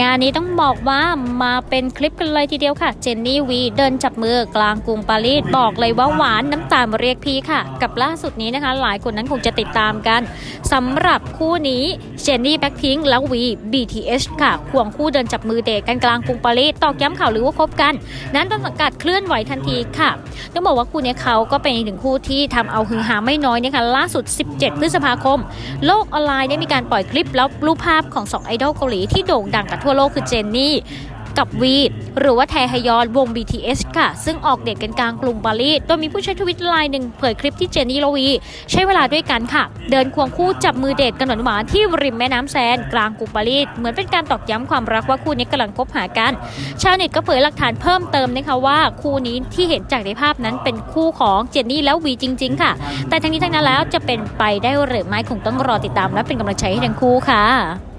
งานนี้ต้องบอกว่ามาเป็นคลิปกันเลยทีเดียวค่ะ เจนนี่วีเดินจับมือกลางกรุงปารีสบอกเลยว่าหวานน้ำตาลเรียกพี่ค่ะ กับล่าสุดนี้นะคะ หลายคนนั้นคงจะติดตามกันสำหรับคู่นี้ เจนนี่แบ็คพิงค์และวี BTS ค่ะ ควงคู่เดินจับมือเดทกันกลางกรุงปารีสตอกย้ำข่าวหรือว่าคบกัน นั้นต้นสังกัดเคลื่อนไหวทันทีค่ะต้องบอกว่าคู่นี้เขาก็เป็นอีกหนึ่งคู่ที่ทำเอาฮือฮาไม่น้อยนะคะล่าสุด 17 พฤษภาคม โลกออนไลน์ได้มีการปล่อยคลิปแล้วรูปภาพของ 2 ไอดอลเกาหลีที่โด่งดังกับทั่วโลกคือเจนนี่ กับวีหรือว่าแทฮยอนวง BTS ค่ะ ซึ่งออกเดทกันกลางกรุงปารีสโดยมีผู้ใช้ทวิตไลน์หนึ่งเผยคลิปที่เจนนี่และวี ใช้เวลาด้วยกันค่ะ เดินควงคู่จับมือเดทกันหวานๆที่ริมแม่น้ำแซนกลางกรุงปารีสเหมือนเป็นการตอกย้ำความรักว่าคู่นี้กำลังคบหากัน ชาวเน็ตก็เผยหลักฐานเพิ่มเติมนะคะว่าคู่นี้ที่เห็นจากในภาพนั้นเป็นคู่ของเจนนี่แล้ววีจริง ๆ ค่ะ แต่ทั้งนี้ทั้งนั้นแล้วจะเป็นไปได้หรือไม่คงต้องรอติดตามและเป็นกำลังใจให้ทั้งคู่ค่ะ